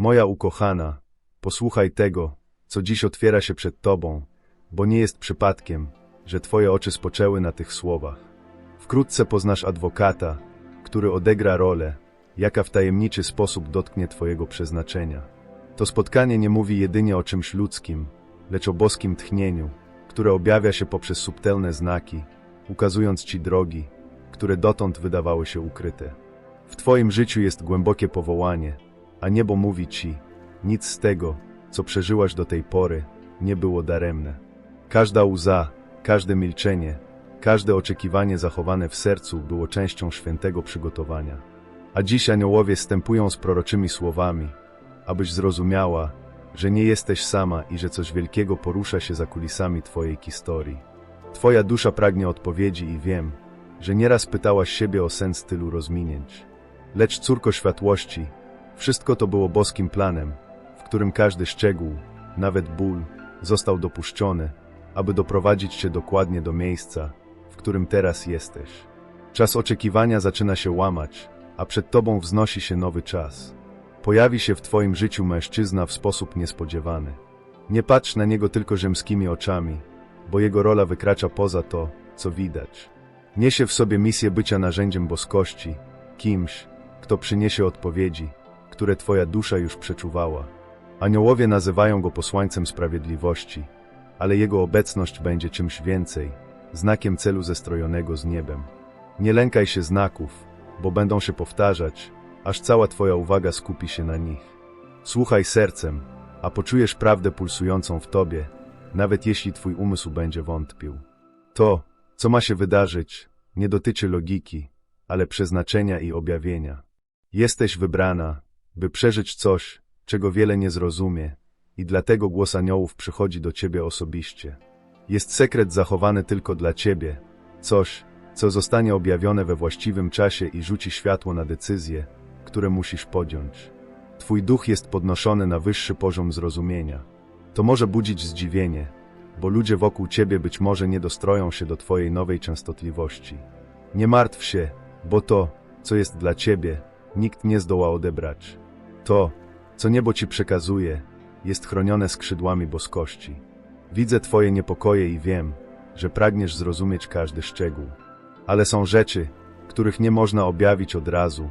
Moja ukochana, posłuchaj tego, co dziś otwiera się przed Tobą, bo nie jest przypadkiem, że Twoje oczy spoczęły na tych słowach. Wkrótce poznasz adwokata, który odegra rolę, jaka w tajemniczy sposób dotknie Twojego przeznaczenia. To spotkanie nie mówi jedynie o czymś ludzkim, lecz o boskim tchnieniu, które objawia się poprzez subtelne znaki, ukazując Ci drogi, które dotąd wydawały się ukryte. W Twoim życiu jest głębokie powołanie, a niebo mówi Ci, nic z tego, co przeżyłaś do tej pory, nie było daremne. Każda łza, każde milczenie, każde oczekiwanie zachowane w sercu było częścią świętego przygotowania. A dziś aniołowie stępują z proroczymi słowami, abyś zrozumiała, że nie jesteś sama i że coś wielkiego porusza się za kulisami Twojej historii. Twoja dusza pragnie odpowiedzi i wiem, że nieraz pytałaś siebie o sens tylu rozminięć. Lecz córko światłości, wszystko to było boskim planem, w którym każdy szczegół, nawet ból, został dopuszczony, aby doprowadzić cię dokładnie do miejsca, w którym teraz jesteś. Czas oczekiwania zaczyna się łamać, a przed tobą wznosi się nowy czas. Pojawi się w twoim życiu mężczyzna w sposób niespodziewany. Nie patrz na niego tylko ziemskimi oczami, bo jego rola wykracza poza to, co widać. Niesie w sobie misję bycia narzędziem boskości, kimś, kto przyniesie odpowiedzi, które twoja dusza już przeczuwała. Aniołowie nazywają go posłańcem sprawiedliwości, ale jego obecność będzie czymś więcej, znakiem celu zestrojonego z niebem. Nie lękaj się znaków, bo będą się powtarzać, aż cała twoja uwaga skupi się na nich. Słuchaj sercem, a poczujesz prawdę pulsującą w tobie, nawet jeśli twój umysł będzie wątpił. To, co ma się wydarzyć, nie dotyczy logiki, ale przeznaczenia i objawienia. Jesteś wybrana, by przeżyć coś, czego wiele nie zrozumie, i dlatego głos aniołów przychodzi do ciebie osobiście. Jest sekret zachowany tylko dla ciebie, coś, co zostanie objawione we właściwym czasie i rzuci światło na decyzje, które musisz podjąć. Twój duch jest podnoszony na wyższy poziom zrozumienia. To może budzić zdziwienie, bo ludzie wokół ciebie być może nie dostroją się do twojej nowej częstotliwości. Nie martw się, bo to, co jest dla ciebie, nikt nie zdoła odebrać. To, co niebo ci przekazuje, jest chronione skrzydłami boskości. Widzę twoje niepokoje i wiem, że pragniesz zrozumieć każdy szczegół. Ale są rzeczy, których nie można objawić od razu,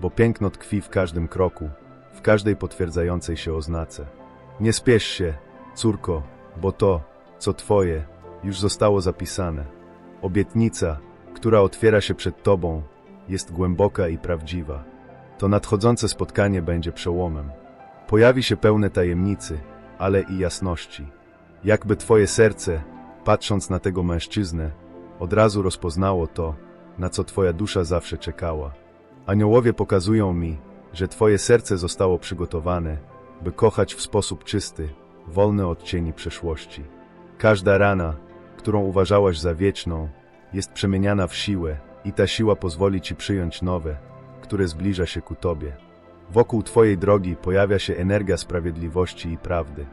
bo piękno tkwi w każdym kroku, w każdej potwierdzającej się oznace. Nie spiesz się, córko, bo to, co twoje, już zostało zapisane. Obietnica, która otwiera się przed tobą, jest głęboka i prawdziwa. To nadchodzące spotkanie będzie przełomem. Pojawi się pełne tajemnicy, ale i jasności. Jakby twoje serce, patrząc na tego mężczyznę, od razu rozpoznało to, na co twoja dusza zawsze czekała. Aniołowie pokazują mi, że twoje serce zostało przygotowane, by kochać w sposób czysty, wolny od cieni przeszłości. Każda rana, którą uważałaś za wieczną, jest przemieniana w siłę i ta siła pozwoli ci przyjąć nowe, które zbliża się ku tobie. Wokół twojej drogi pojawia się energia sprawiedliwości i prawdy.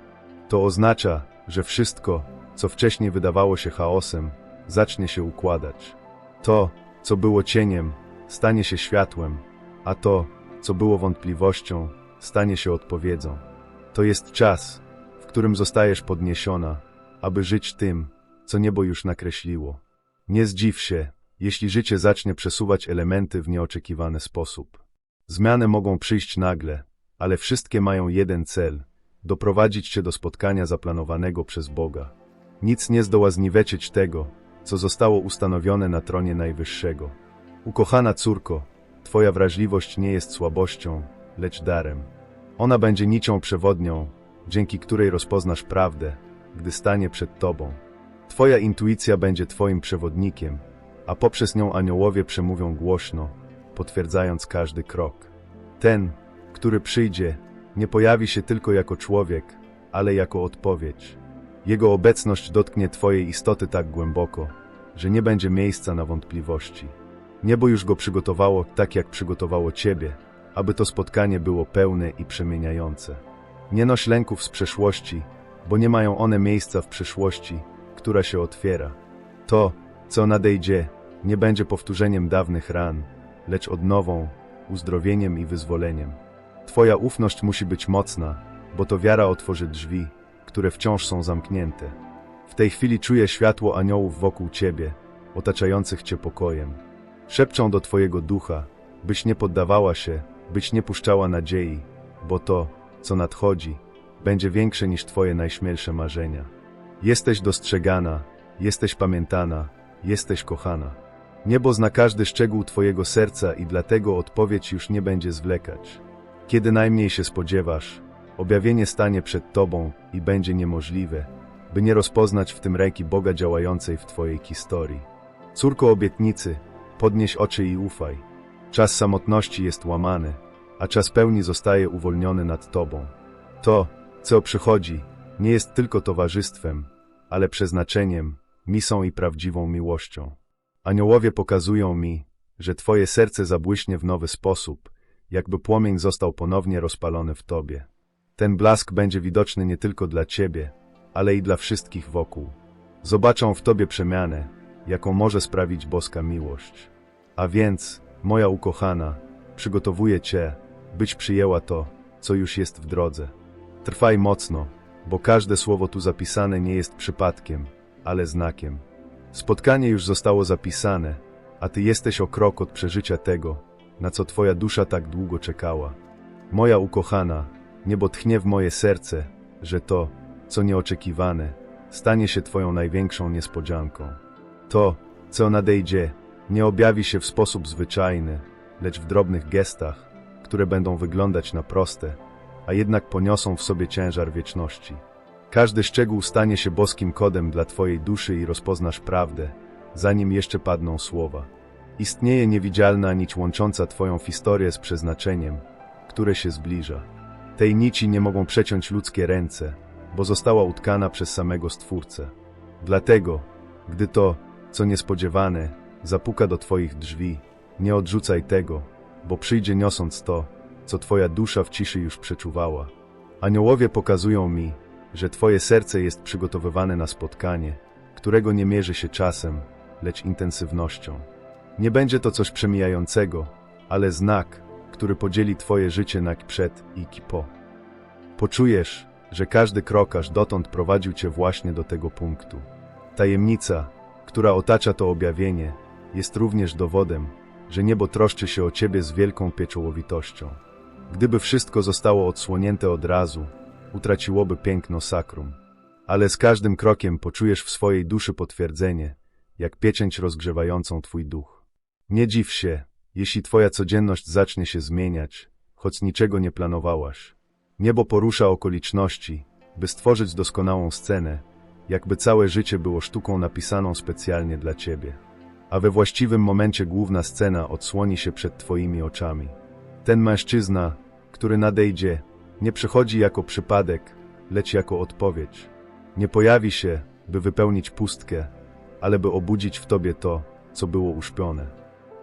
To oznacza, że wszystko, co wcześniej wydawało się chaosem, zacznie się układać. To, co było cieniem, stanie się światłem, a to, co było wątpliwością, stanie się odpowiedzią. To jest czas, w którym zostajesz podniesiona, aby żyć tym, co niebo już nakreśliło. Nie zdziw się, jeśli życie zacznie przesuwać elementy w nieoczekiwany sposób. Zmiany mogą przyjść nagle, ale wszystkie mają jeden cel doprowadzić cię do spotkania zaplanowanego przez Boga. Nic nie zdoła zniweczyć tego, co zostało ustanowione na tronie Najwyższego. Ukochana córko, Twoja wrażliwość nie jest słabością, lecz darem. Ona będzie nicią przewodnią, dzięki której rozpoznasz prawdę, gdy stanie przed Tobą. Twoja intuicja będzie Twoim przewodnikiem, a poprzez nią aniołowie przemówią głośno, potwierdzając każdy krok. Ten, który przyjdzie, nie pojawi się tylko jako człowiek, ale jako odpowiedź. Jego obecność dotknie Twojej istoty tak głęboko, że nie będzie miejsca na wątpliwości. Niebo już go przygotowało tak, jak przygotowało Ciebie, aby to spotkanie było pełne i przemieniające. Nie noś lęków z przeszłości, bo nie mają one miejsca w przyszłości, która się otwiera. To, co nadejdzie, nie będzie powtórzeniem dawnych ran, lecz odnową, uzdrowieniem i wyzwoleniem. Twoja ufność musi być mocna, bo to wiara otworzy drzwi, które wciąż są zamknięte. W tej chwili czuję światło aniołów wokół Ciebie, otaczających Cię pokojem. Szepczą do Twojego ducha, byś nie poddawała się, byś nie puszczała nadziei, bo to, co nadchodzi, będzie większe niż Twoje najśmielsze marzenia. Jesteś dostrzegana, jesteś pamiętana, jesteś kochana. Niebo zna każdy szczegół Twojego serca i dlatego odpowiedź już nie będzie zwlekać. Kiedy najmniej się spodziewasz, objawienie stanie przed Tobą i będzie niemożliwe, by nie rozpoznać w tym ręki Boga działającej w Twojej historii. Córko obietnicy, podnieś oczy i ufaj. Czas samotności jest łamany, a czas pełni zostaje uwolniony nad Tobą. To, co przychodzi, nie jest tylko towarzystwem, ale przeznaczeniem, misą i prawdziwą miłością. Aniołowie pokazują mi, że Twoje serce zabłyśnie w nowy sposób, jakby płomień został ponownie rozpalony w Tobie. Ten blask będzie widoczny nie tylko dla Ciebie, ale i dla wszystkich wokół. Zobaczą w Tobie przemianę, jaką może sprawić boska miłość. A więc, moja ukochana, przygotowuję Cię, byś przyjęła to, co już jest w drodze. Trwaj mocno, bo każde słowo tu zapisane nie jest przypadkiem, ale znakiem. Spotkanie już zostało zapisane, a Ty jesteś o krok od przeżycia tego, na co Twoja dusza tak długo czekała. Moja ukochana, niebo tchnie w moje serce, że to, co nieoczekiwane, stanie się Twoją największą niespodzianką. To, co nadejdzie, nie objawi się w sposób zwyczajny, lecz w drobnych gestach, które będą wyglądać na proste, a jednak poniosą w sobie ciężar wieczności. Każdy szczegół stanie się boskim kodem dla Twojej duszy i rozpoznasz prawdę, zanim jeszcze padną słowa. Istnieje niewidzialna nić łącząca Twoją historię z przeznaczeniem, które się zbliża. Tej nici nie mogą przeciąć ludzkie ręce, bo została utkana przez samego Stwórcę. Dlatego, gdy to, co niespodziewane, zapuka do Twoich drzwi, nie odrzucaj tego, bo przyjdzie niosąc to, co Twoja dusza w ciszy już przeczuwała. Aniołowie pokazują mi, że Twoje serce jest przygotowywane na spotkanie, którego nie mierzy się czasem, lecz intensywnością. Nie będzie to coś przemijającego, ale znak, który podzieli Twoje życie na przed i po. Poczujesz, że każdy krok aż dotąd prowadził Cię właśnie do tego punktu. Tajemnica, która otacza to objawienie, jest również dowodem, że niebo troszczy się o Ciebie z wielką pieczołowitością. Gdyby wszystko zostało odsłonięte od razu, utraciłoby piękno sakrum. Ale z każdym krokiem poczujesz w swojej duszy potwierdzenie, jak pieczęć rozgrzewającą Twój duch. Nie dziw się, jeśli Twoja codzienność zacznie się zmieniać, choć niczego nie planowałaś. Niebo porusza okoliczności, by stworzyć doskonałą scenę, jakby całe życie było sztuką napisaną specjalnie dla Ciebie. A we właściwym momencie główna scena odsłoni się przed Twoimi oczami. Ten mężczyzna, który nadejdzie, nie przychodzi jako przypadek, lecz jako odpowiedź. Nie pojawi się, by wypełnić pustkę, ale by obudzić w Tobie to, co było uśpione.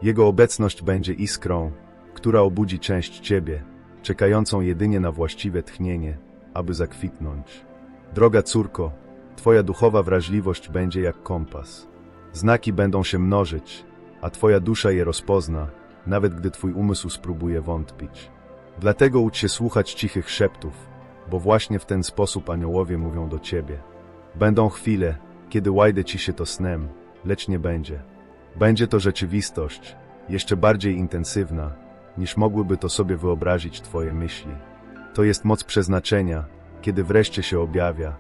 Jego obecność będzie iskrą, która obudzi część Ciebie, czekającą jedynie na właściwe tchnienie, aby zakwitnąć. Droga córko, Twoja duchowa wrażliwość będzie jak kompas. Znaki będą się mnożyć, a Twoja dusza je rozpozna, nawet gdy Twój umysł spróbuje wątpić. Dlatego ucz się słuchać cichych szeptów, bo właśnie w ten sposób aniołowie mówią do Ciebie. Będą chwile, kiedy łajdę Ci się to snem, lecz nie będzie. Będzie to rzeczywistość, jeszcze bardziej intensywna, niż mogłyby to sobie wyobrazić Twoje myśli. To jest moc przeznaczenia, kiedy wreszcie się objawia.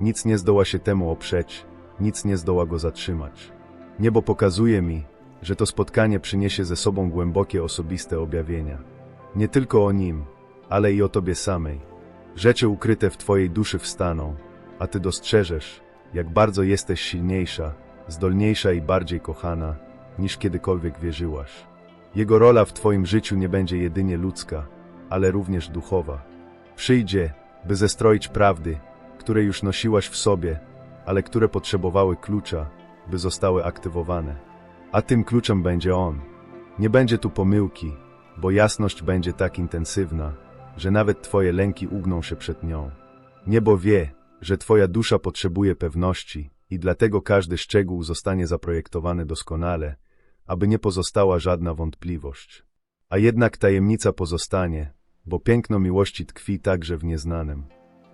Nic nie zdoła się temu oprzeć, nic nie zdoła go zatrzymać. Niebo pokazuje mi, że to spotkanie przyniesie ze sobą głębokie osobiste objawienia. Nie tylko o nim, ale i o Tobie samej. Rzeczy ukryte w Twojej duszy wstaną, a Ty dostrzeżesz, jak bardzo jesteś silniejsza, zdolniejsza i bardziej kochana, niż kiedykolwiek wierzyłaś. Jego rola w Twoim życiu nie będzie jedynie ludzka, ale również duchowa. Przyjdzie, by zestroić prawdy, które już nosiłaś w sobie, ale które potrzebowały klucza, by zostały aktywowane. A tym kluczem będzie On. Nie będzie tu pomyłki, bo jasność będzie tak intensywna, że nawet Twoje lęki ugną się przed nią. Niebo wie, że Twoja dusza potrzebuje pewności i dlatego każdy szczegół zostanie zaprojektowany doskonale, aby nie pozostała żadna wątpliwość. A jednak tajemnica pozostanie, bo piękno miłości tkwi także w nieznanym.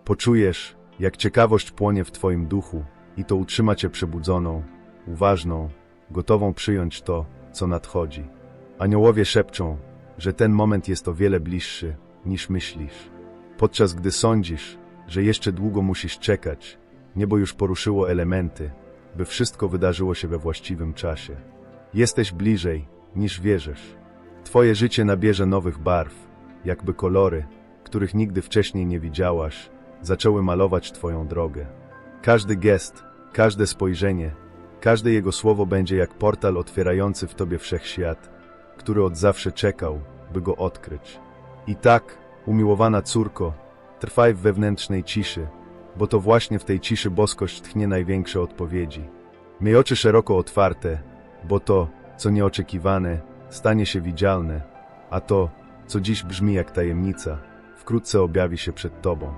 Poczujesz, jak ciekawość płonie w twoim duchu i to utrzyma cię przebudzoną, uważną, gotową przyjąć to, co nadchodzi. Aniołowie szepczą, że ten moment jest o wiele bliższy, niż myślisz. Podczas gdy sądzisz, że jeszcze długo musisz czekać, niebo już poruszyło elementy, by wszystko wydarzyło się we właściwym czasie. Jesteś bliżej, niż wierzysz. Twoje życie nabierze nowych barw, jakby kolory, których nigdy wcześniej nie widziałaś, zaczęły malować Twoją drogę. Każdy gest, każde spojrzenie, każde jego słowo będzie jak portal otwierający w Tobie wszechświat, który od zawsze czekał, by go odkryć. I tak, umiłowana córko, trwaj w wewnętrznej ciszy, bo to właśnie w tej ciszy boskość tchnie największe odpowiedzi. Miej oczy szeroko otwarte, bo to, co nieoczekiwane, stanie się widzialne, a to, co dziś brzmi jak tajemnica, wkrótce objawi się przed Tobą.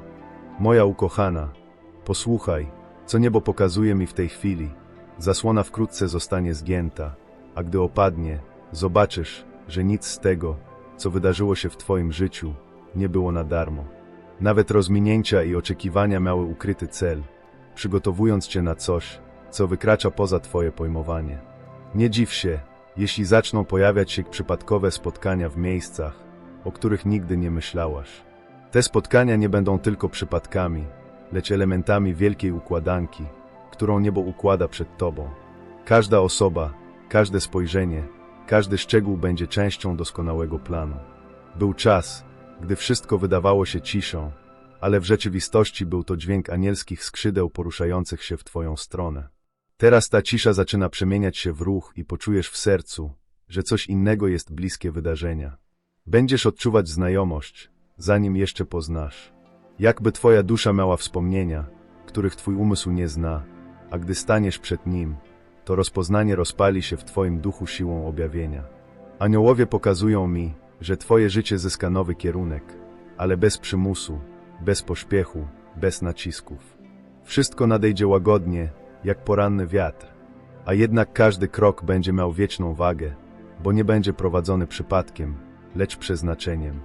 Moja ukochana, posłuchaj, co niebo pokazuje mi w tej chwili. Zasłona wkrótce zostanie zgięta, a gdy opadnie, zobaczysz, że nic z tego, co wydarzyło się w Twoim życiu, nie było na darmo. Nawet rozminięcia i oczekiwania miały ukryty cel, przygotowując Cię na coś, co wykracza poza Twoje pojmowanie. Nie dziw się, jeśli zaczną pojawiać się przypadkowe spotkania w miejscach, o których nigdy nie myślałaś. Te spotkania nie będą tylko przypadkami, lecz elementami wielkiej układanki, którą niebo układa przed Tobą. Każda osoba, każde spojrzenie, każdy szczegół będzie częścią doskonałego planu. Był czas, gdy wszystko wydawało się ciszą, ale w rzeczywistości był to dźwięk anielskich skrzydeł poruszających się w Twoją stronę. Teraz ta cisza zaczyna przemieniać się w ruch i poczujesz w sercu, że coś innego jest bliskie wydarzenia. Będziesz odczuwać znajomość, zanim jeszcze poznasz. Jakby Twoja dusza miała wspomnienia, których Twój umysł nie zna, a gdy staniesz przed nim, to rozpoznanie rozpali się w Twoim duchu siłą objawienia. Aniołowie pokazują mi, że Twoje życie zyska nowy kierunek, ale bez przymusu, bez pośpiechu, bez nacisków. Wszystko nadejdzie łagodnie, jak poranny wiatr, a jednak każdy krok będzie miał wieczną wagę, bo nie będzie prowadzony przypadkiem, lecz przeznaczeniem.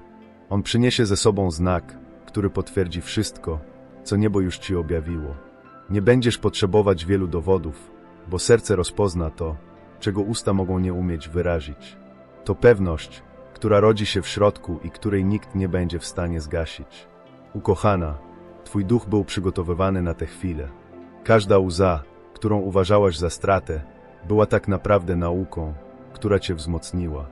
On przyniesie ze sobą znak, który potwierdzi wszystko, co niebo już ci objawiło. Nie będziesz potrzebować wielu dowodów, bo serce rozpozna to, czego usta mogą nie umieć wyrazić. To pewność, która rodzi się w środku i której nikt nie będzie w stanie zgasić. Ukochana, Twój duch był przygotowywany na tę chwilę. Każda łza, którą uważałaś za stratę, była tak naprawdę nauką, która Cię wzmocniła.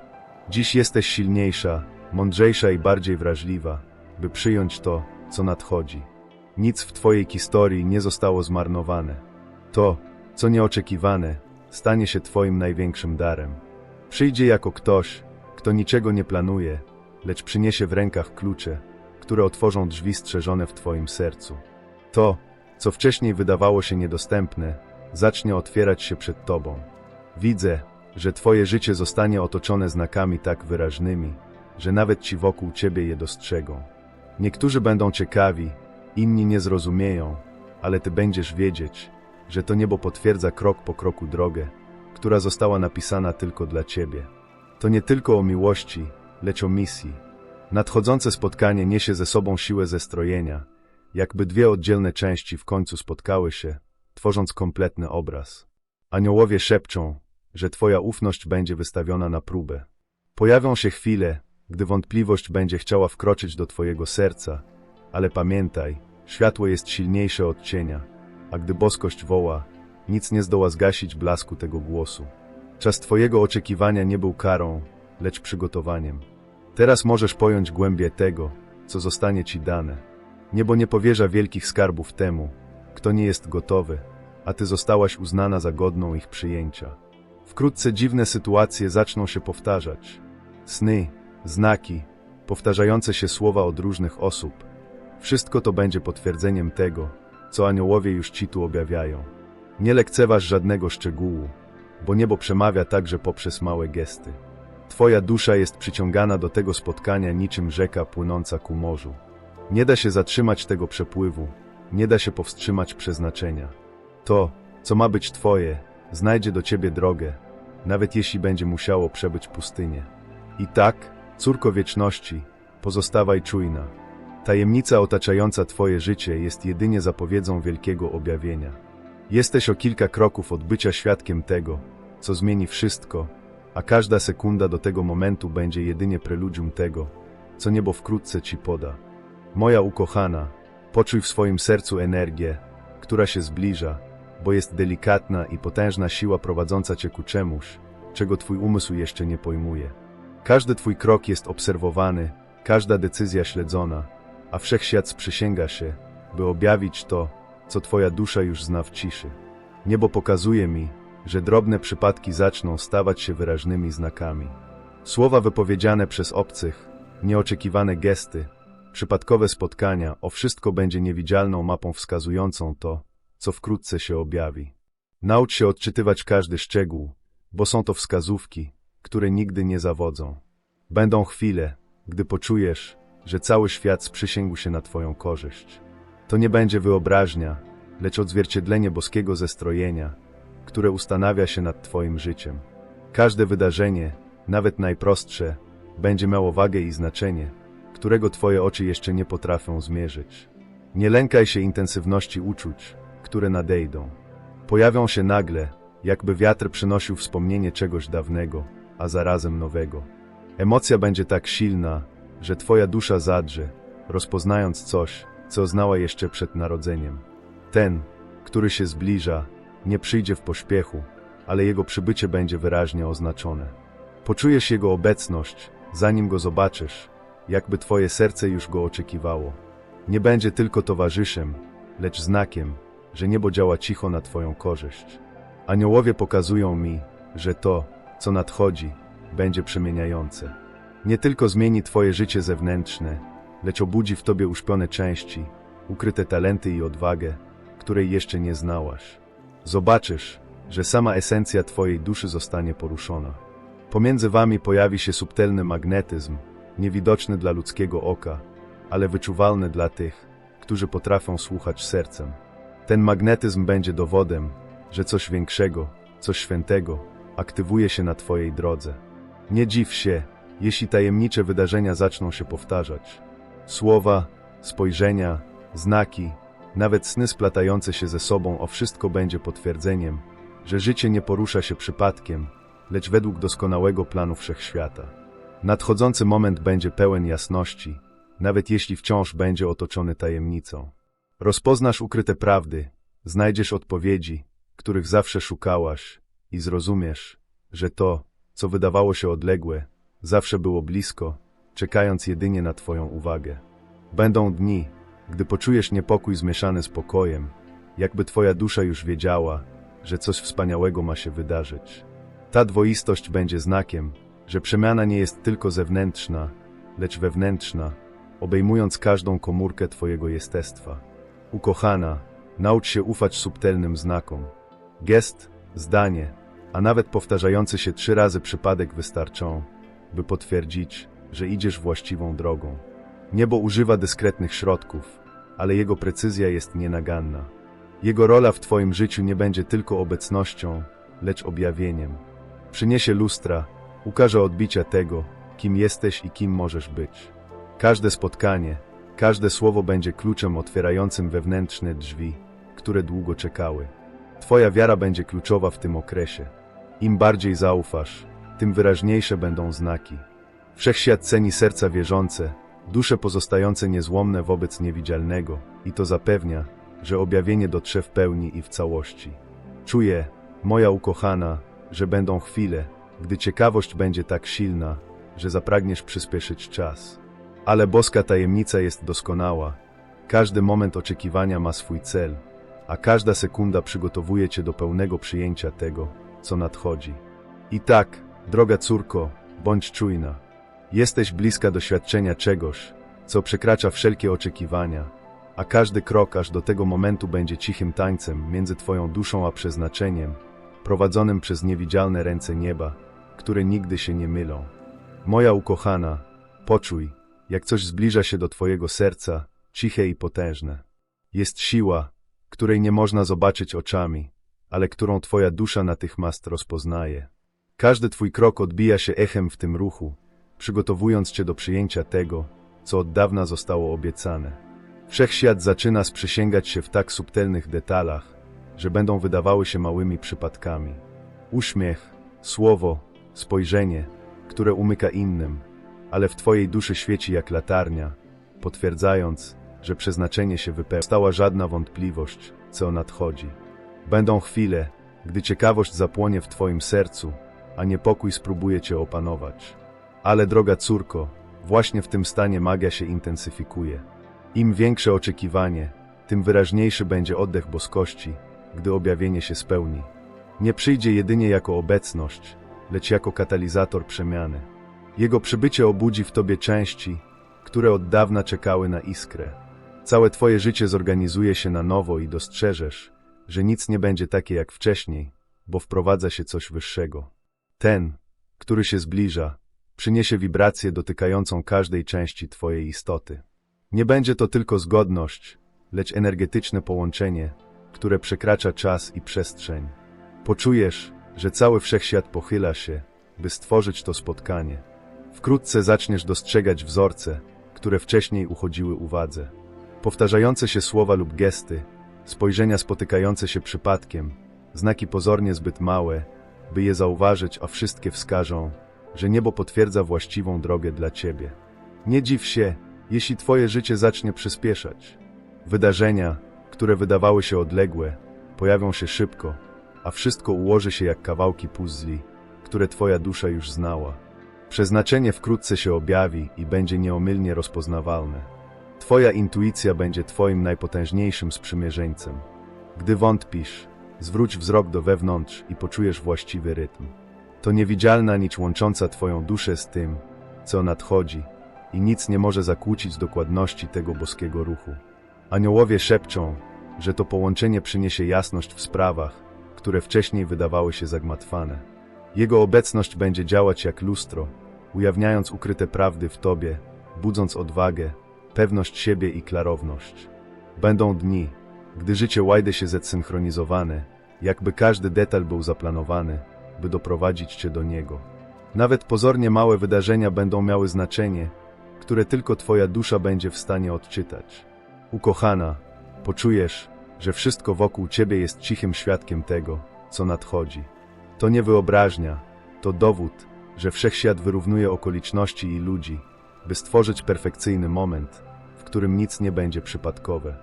Dziś jesteś silniejsza, mądrzejsza i bardziej wrażliwa, by przyjąć to, co nadchodzi. Nic w Twojej historii nie zostało zmarnowane. To, co nieoczekiwane, stanie się Twoim największym darem. Przyjdzie jako ktoś, kto niczego nie planuje, lecz przyniesie w rękach klucze, które otworzą drzwi strzeżone w Twoim sercu. To, co wcześniej wydawało się niedostępne, zacznie otwierać się przed Tobą. Widzę, że Twoje życie zostanie otoczone znakami tak wyraźnymi, że nawet ci wokół Ciebie je dostrzegą. Niektórzy będą ciekawi, inni nie zrozumieją, ale Ty będziesz wiedzieć, że to niebo potwierdza krok po kroku drogę, która została napisana tylko dla Ciebie. To nie tylko o miłości, lecz o misji. Nadchodzące spotkanie niesie ze sobą siłę zestrojenia, jakby dwie oddzielne części w końcu spotkały się, tworząc kompletny obraz. Aniołowie szepczą, że Twoja ufność będzie wystawiona na próbę. Pojawią się chwile, gdy wątpliwość będzie chciała wkroczyć do Twojego serca, ale pamiętaj, światło jest silniejsze od cienia, a gdy boskość woła, nic nie zdoła zgasić blasku tego głosu. Czas Twojego oczekiwania nie był karą, lecz przygotowaniem. Teraz możesz pojąć głębię tego, co zostanie Ci dane. Niebo nie powierza wielkich skarbów temu, kto nie jest gotowy, a Ty zostałaś uznana za godną ich przyjęcia. Wkrótce dziwne sytuacje zaczną się powtarzać. Sny, znaki, powtarzające się słowa od różnych osób. Wszystko to będzie potwierdzeniem tego, co aniołowie już Ci tu objawiają. Nie lekceważ żadnego szczegółu, bo niebo przemawia także poprzez małe gesty. Twoja dusza jest przyciągana do tego spotkania niczym rzeka płynąca ku morzu. Nie da się zatrzymać tego przepływu, nie da się powstrzymać przeznaczenia. To, co ma być Twoje, znajdzie do Ciebie drogę, nawet jeśli będzie musiało przebyć pustynię. I tak, córko wieczności, pozostawaj czujna. Tajemnica otaczająca Twoje życie jest jedynie zapowiedzią wielkiego objawienia. Jesteś o kilka kroków od bycia świadkiem tego, co zmieni wszystko, a każda sekunda do tego momentu będzie jedynie preludium tego, co niebo wkrótce Ci poda. Moja ukochana, poczuj w swoim sercu energię, która się zbliża, bo jest delikatna i potężna siła prowadząca Cię ku czemuś, czego Twój umysł jeszcze nie pojmuje. Każdy Twój krok jest obserwowany, każda decyzja śledzona, a wszechświat sprzysięga się, by objawić to, co Twoja dusza już zna w ciszy. Niebo pokazuje mi, że drobne przypadki zaczną stawać się wyraźnymi znakami. Słowa wypowiedziane przez obcych, nieoczekiwane gesty, przypadkowe spotkania, o wszystko będzie niewidzialną mapą wskazującą to, co wkrótce się objawi. Naucz się odczytywać każdy szczegół, bo są to wskazówki, które nigdy nie zawodzą. Będą chwile, gdy poczujesz, że cały świat sprzysięgł się na Twoją korzyść. To nie będzie wyobraźnia, lecz odzwierciedlenie boskiego zestrojenia, które ustanawia się nad Twoim życiem. Każde wydarzenie, nawet najprostsze, będzie miało wagę i znaczenie, którego Twoje oczy jeszcze nie potrafią zmierzyć. Nie lękaj się intensywności uczuć, które nadejdą. Pojawią się nagle, jakby wiatr przynosił wspomnienie czegoś dawnego, a zarazem nowego. Emocja będzie tak silna, że Twoja dusza zadrze, rozpoznając coś, co znała jeszcze przed narodzeniem. Ten, który się zbliża, nie przyjdzie w pośpiechu, ale jego przybycie będzie wyraźnie oznaczone. Poczujesz jego obecność, zanim go zobaczysz, jakby Twoje serce już go oczekiwało. Nie będzie tylko towarzyszem, lecz znakiem, że niebo działa cicho na Twoją korzyść. Aniołowie pokazują mi, że to, co nadchodzi, będzie przemieniające. Nie tylko zmieni Twoje życie zewnętrzne, lecz obudzi w Tobie uśpione części, ukryte talenty i odwagę, której jeszcze nie znałaś. Zobaczysz, że sama esencja Twojej duszy zostanie poruszona. Pomiędzy Wami pojawi się subtelny magnetyzm, niewidoczny dla ludzkiego oka, ale wyczuwalny dla tych, którzy potrafią słuchać sercem. Ten magnetyzm będzie dowodem, że coś większego, coś świętego aktywuje się na Twojej drodze. Nie dziw się, jeśli tajemnicze wydarzenia zaczną się powtarzać. Słowa, spojrzenia, znaki, nawet sny splatające się ze sobą, o wszystko będzie potwierdzeniem, że życie nie porusza się przypadkiem, lecz według doskonałego planu wszechświata. Nadchodzący moment będzie pełen jasności, nawet jeśli wciąż będzie otoczony tajemnicą. Rozpoznasz ukryte prawdy, znajdziesz odpowiedzi, których zawsze szukałaś i zrozumiesz, że to, co wydawało się odległe, zawsze było blisko, czekając jedynie na Twoją uwagę. Będą dni, gdy poczujesz niepokój zmieszany z pokojem, jakby Twoja dusza już wiedziała, że coś wspaniałego ma się wydarzyć. Ta dwoistość będzie znakiem, że przemiana nie jest tylko zewnętrzna, lecz wewnętrzna, obejmując każdą komórkę Twojego jestestwa. Ukochana, naucz się ufać subtelnym znakom. Gest, zdanie, a nawet powtarzający się trzy razy przypadek wystarczą, by potwierdzić, że idziesz właściwą drogą. Niebo używa dyskretnych środków, ale jego precyzja jest nienaganna. Jego rola w Twoim życiu nie będzie tylko obecnością, lecz objawieniem. Przyniesie lustra, ukaże odbicia tego, kim jesteś i kim możesz być. Każde spotkanie, każde słowo będzie kluczem otwierającym wewnętrzne drzwi, które długo czekały. Twoja wiara będzie kluczowa w tym okresie. Im bardziej zaufasz, tym wyraźniejsze będą znaki. Wszechświat ceni serca wierzące, dusze pozostające niezłomne wobec niewidzialnego i to zapewnia, że objawienie dotrze w pełni i w całości. Czuję, moja ukochana, że będą chwile, gdy ciekawość będzie tak silna, że zapragniesz przyspieszyć czas. Ale boska tajemnica jest doskonała. Każdy moment oczekiwania ma swój cel, a każda sekunda przygotowuje cię do pełnego przyjęcia tego, co nadchodzi. I tak, droga córko, bądź czujna. Jesteś bliska doświadczenia czegoś, co przekracza wszelkie oczekiwania, a każdy krok aż do tego momentu będzie cichym tańcem między Twoją duszą a przeznaczeniem, prowadzonym przez niewidzialne ręce nieba, które nigdy się nie mylą. Moja ukochana, poczuj, jak coś zbliża się do Twojego serca, ciche i potężne. Jest siła, której nie można zobaczyć oczami, ale którą Twoja dusza natychmiast rozpoznaje. Każdy Twój krok odbija się echem w tym ruchu, przygotowując Cię do przyjęcia tego, co od dawna zostało obiecane. Wszechświat zaczyna sprzysięgać się w tak subtelnych detalach, że będą wydawały się małymi przypadkami. Uśmiech, słowo, spojrzenie, które umyka innym, ale w Twojej duszy świeci jak latarnia, potwierdzając, że przeznaczenie się wypełnia. Stała żadna wątpliwość, co nadchodzi. Będą chwile, gdy ciekawość zapłonie w Twoim sercu, a niepokój spróbuje Cię opanować. Ale droga córko, właśnie w tym stanie magia się intensyfikuje. Im większe oczekiwanie, tym wyraźniejszy będzie oddech boskości, gdy objawienie się spełni. Nie przyjdzie jedynie jako obecność, lecz jako katalizator przemiany. Jego przybycie obudzi w tobie części, które od dawna czekały na iskrę. Całe twoje życie zorganizuje się na nowo i dostrzeżesz, że nic nie będzie takie jak wcześniej, bo wprowadza się coś wyższego. Ten, który się zbliża, przyniesie wibrację dotykającą każdej części twojej istoty. Nie będzie to tylko zgodność, lecz energetyczne połączenie, które przekracza czas i przestrzeń. Poczujesz, że cały wszechświat pochyla się, by stworzyć to spotkanie. Wkrótce zaczniesz dostrzegać wzorce, które wcześniej uchodziły uwadze. Powtarzające się słowa lub gesty, spojrzenia spotykające się przypadkiem, znaki pozornie zbyt małe, by je zauważyć, a wszystkie wskażą, że niebo potwierdza właściwą drogę dla ciebie. Nie dziw się, jeśli twoje życie zacznie przyspieszać. Wydarzenia, które wydawały się odległe, pojawią się szybko, a wszystko ułoży się jak kawałki puzli, które twoja dusza już znała. Przeznaczenie wkrótce się objawi i będzie nieomylnie rozpoznawalne. Twoja intuicja będzie twoim najpotężniejszym sprzymierzeńcem. Gdy wątpisz, zwróć wzrok do wewnątrz i poczujesz właściwy rytm. To niewidzialna nić łącząca twoją duszę z tym, co nadchodzi i nic nie może zakłócić dokładności tego boskiego ruchu. Aniołowie szepczą, że to połączenie przyniesie jasność w sprawach, które wcześniej wydawały się zagmatwane. Jego obecność będzie działać jak lustro, ujawniając ukryte prawdy w tobie, budząc odwagę, pewność siebie i klarowność. Będą dni, gdy życie łajde się zesynchronizowane, jakby każdy detal był zaplanowany, by doprowadzić cię do niego. Nawet pozornie małe wydarzenia będą miały znaczenie, które tylko twoja dusza będzie w stanie odczytać. Ukochana, poczujesz, że wszystko wokół ciebie jest cichym świadkiem tego, co nadchodzi. To nie wyobraźnia, to dowód, że wszechświat wyrównuje okoliczności i ludzi, by stworzyć perfekcyjny moment, w którym nic nie będzie przypadkowe.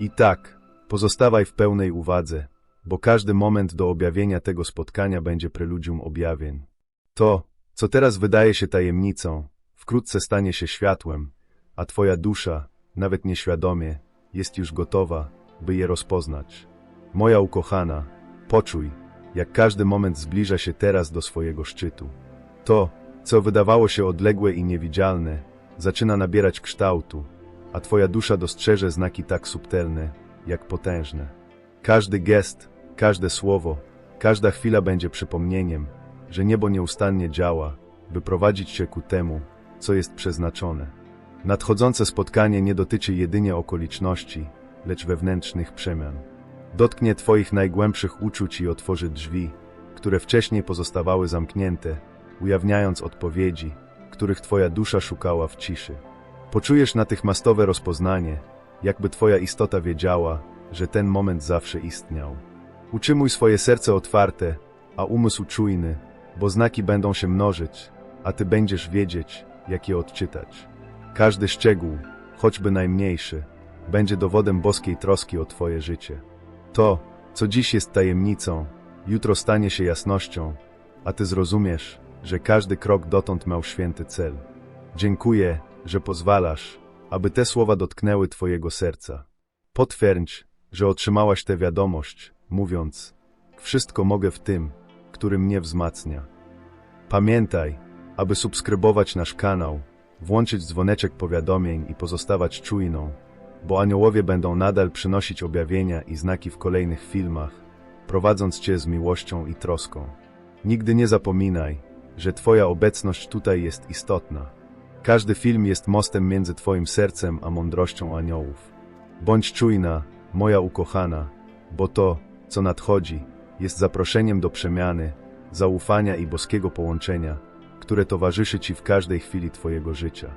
I tak, pozostawaj w pełnej uwadze, bo każdy moment do objawienia tego spotkania będzie preludium objawień. To, co teraz wydaje się tajemnicą, wkrótce stanie się światłem, a twoja dusza, nawet nieświadomie, jest już gotowa, by je rozpoznać. Moja ukochana, poczuj, jak każdy moment zbliża się teraz do swojego szczytu. To, co wydawało się odległe i niewidzialne, zaczyna nabierać kształtu, a twoja dusza dostrzeże znaki tak subtelne, jak potężne. Każdy gest, każde słowo, każda chwila będzie przypomnieniem, że niebo nieustannie działa, by prowadzić cię ku temu, co jest przeznaczone. Nadchodzące spotkanie nie dotyczy jedynie okoliczności, lecz wewnętrznych przemian. Dotknie Twoich najgłębszych uczuć i otworzy drzwi, które wcześniej pozostawały zamknięte, ujawniając odpowiedzi, których Twoja dusza szukała w ciszy. Poczujesz natychmiastowe rozpoznanie, jakby Twoja istota wiedziała, że ten moment zawsze istniał. Utrzymuj swoje serce otwarte, a umysł czujny, bo znaki będą się mnożyć, a Ty będziesz wiedzieć, jak je odczytać. Każdy szczegół, choćby najmniejszy, będzie dowodem boskiej troski o Twoje życie. To, co dziś jest tajemnicą, jutro stanie się jasnością, a Ty zrozumiesz, że każdy krok dotąd miał święty cel. Dziękuję, że pozwalasz, aby te słowa dotknęły Twojego serca. Potwierdź, że otrzymałaś tę wiadomość, mówiąc: Wszystko mogę w tym, który mnie wzmacnia. Pamiętaj, aby subskrybować nasz kanał, włączyć dzwoneczek powiadomień i pozostawać czujną, bo aniołowie będą nadal przynosić objawienia i znaki w kolejnych filmach, prowadząc Cię z miłością i troską. Nigdy nie zapominaj, że Twoja obecność tutaj jest istotna. Każdy film jest mostem między Twoim sercem a mądrością aniołów. Bądź czujna, moja ukochana, bo to, co nadchodzi, jest zaproszeniem do przemiany, zaufania i boskiego połączenia, które towarzyszy Ci w każdej chwili Twojego życia.